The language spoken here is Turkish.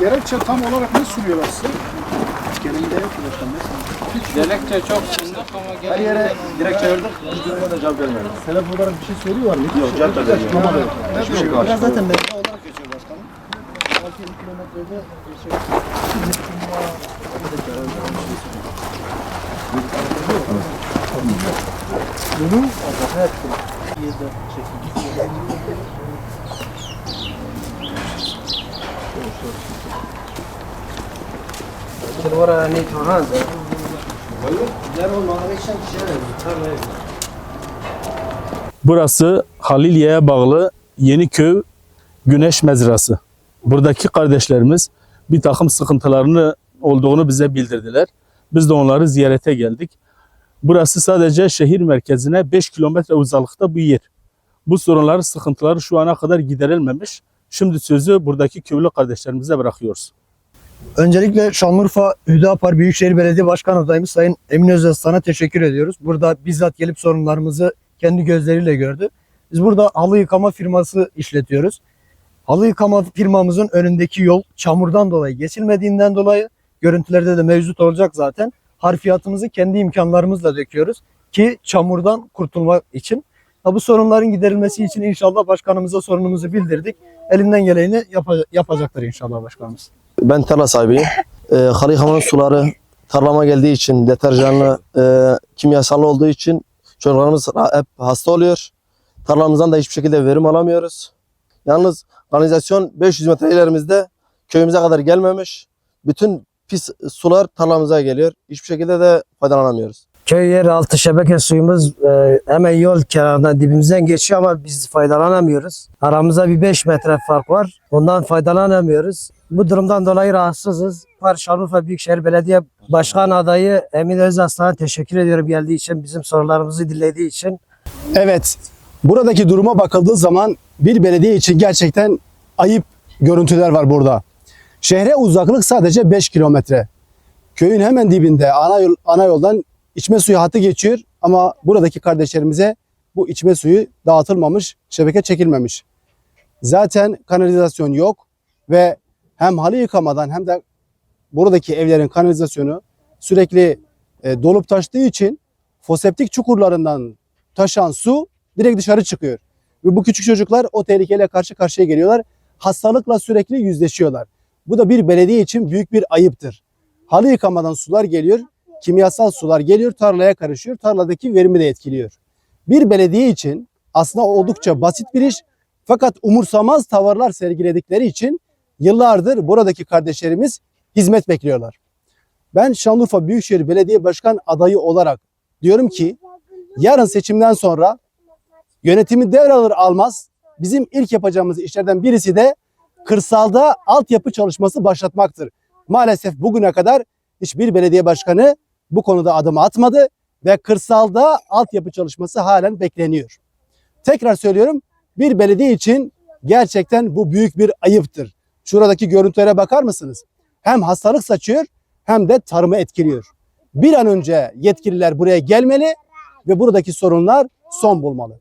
Gerekçe tam olarak ne sunuyorlar size? Genelde yok başkanım. Dilekçe çok sunduk ama Her yere direkt çağırdık. Hiç duruma da cevap vermiyor. Sebep olarak bir şey söylüyorlar mı? Yok cevap da vermiyor. Açıklama da yok. Hiçbir şey Biraz zaten belli olarak geçiyor başkanım. 6 kilometrede şey. Bunun evet. Ora ne toran. Burası Haliliye'ye bağlı Yeniköy Güneş Mezrası. Buradaki kardeşlerimiz bir takım sıkıntılarını olduğunu bize bildirdiler. Biz de onları ziyarete geldik. Burası sadece şehir merkezine 5 kilometre uzaklıkta bir yer. Bu sorunları, sıkıntıları şu ana kadar giderilmemiş. Şimdi sözü buradaki köylü kardeşlerimize bırakıyoruz. Öncelikle Şanlıurfa Hüdapar Büyükşehir Belediye Başkan adayımız Sayın Emin Özaslan'a teşekkür ediyoruz. Burada bizzat gelip sorunlarımızı kendi gözleriyle gördü. Biz burada halı yıkama firması işletiyoruz. Halı yıkama firmamızın önündeki yol çamurdan dolayı geçilmediğinden dolayı görüntülerde de mevcut olacak zaten. Harfiyatımızı kendi imkanlarımızla döküyoruz ki çamurdan kurtulmak için. Bu sorunların giderilmesi için inşallah başkanımıza sorunumuzu bildirdik. Elinden geleni yapa- yapacaktır inşallah başkanımız. Ben tarla sahibiyim. Ee, halı yıkamanın suları tarlama geldiği için deterjanlı, e, kimyasallı olduğu için çocuklarımız hep hasta oluyor. Tarlamızdan da hiçbir şekilde verim alamıyoruz. Yalnız kanalizasyon 500 metre ilerimizde köyümüze kadar gelmemiş. Bütün pis sular tarlamıza geliyor. Hiçbir şekilde de faydalanamıyoruz. Köy yeraltı şebeke suyumuz e, hemen yol kenarından dibimizden geçiyor ama biz faydalanamıyoruz. Aramızda bir 5 metre fark var. Ondan faydalanamıyoruz. Bu durumdan dolayı rahatsızız. Şanlıurfa Büyükşehir Belediye Başkan adayı Emin Özaslan'a teşekkür ediyorum geldiği için, bizim sorularımızı dinlediği için. Evet, buradaki duruma bakıldığı zaman bir belediye için gerçekten ayıp görüntüler var burada. Şehre uzaklık sadece 5 kilometre. Köyün hemen dibinde ana, yol, ana yoldan içme suyu hattı geçiyor ama buradaki kardeşlerimize bu içme suyu dağıtılmamış, şebeke çekilmemiş. Zaten kanalizasyon yok ve hem halı yıkamadan hem de buradaki evlerin kanalizasyonu sürekli e, dolup taştığı için foseptik çukurlarından taşan su direkt dışarı çıkıyor. Ve bu küçük çocuklar o tehlikeyle karşı karşıya geliyorlar. Hastalıkla sürekli yüzleşiyorlar. Bu da bir belediye için büyük bir ayıptır. Halı yıkamadan sular geliyor, kimyasal sular geliyor, tarlaya karışıyor, tarladaki verimi de etkiliyor. Bir belediye için aslında oldukça basit bir iş fakat umursamaz tavırlar sergiledikleri için yıllardır buradaki kardeşlerimiz hizmet bekliyorlar. Ben Şanlıurfa Büyükşehir Belediye Başkan adayı olarak diyorum ki yarın seçimden sonra yönetimi devralır almaz bizim ilk yapacağımız işlerden birisi de kırsalda altyapı çalışması başlatmaktır. Maalesef bugüne kadar hiçbir belediye başkanı bu konuda adım atmadı ve kırsalda altyapı çalışması halen bekleniyor. Tekrar söylüyorum bir belediye için gerçekten bu büyük bir ayıptır. Şuradaki görüntülere bakar mısınız? Hem hastalık saçıyor hem de tarımı etkiliyor. Bir an önce yetkililer buraya gelmeli ve buradaki sorunlar son bulmalı.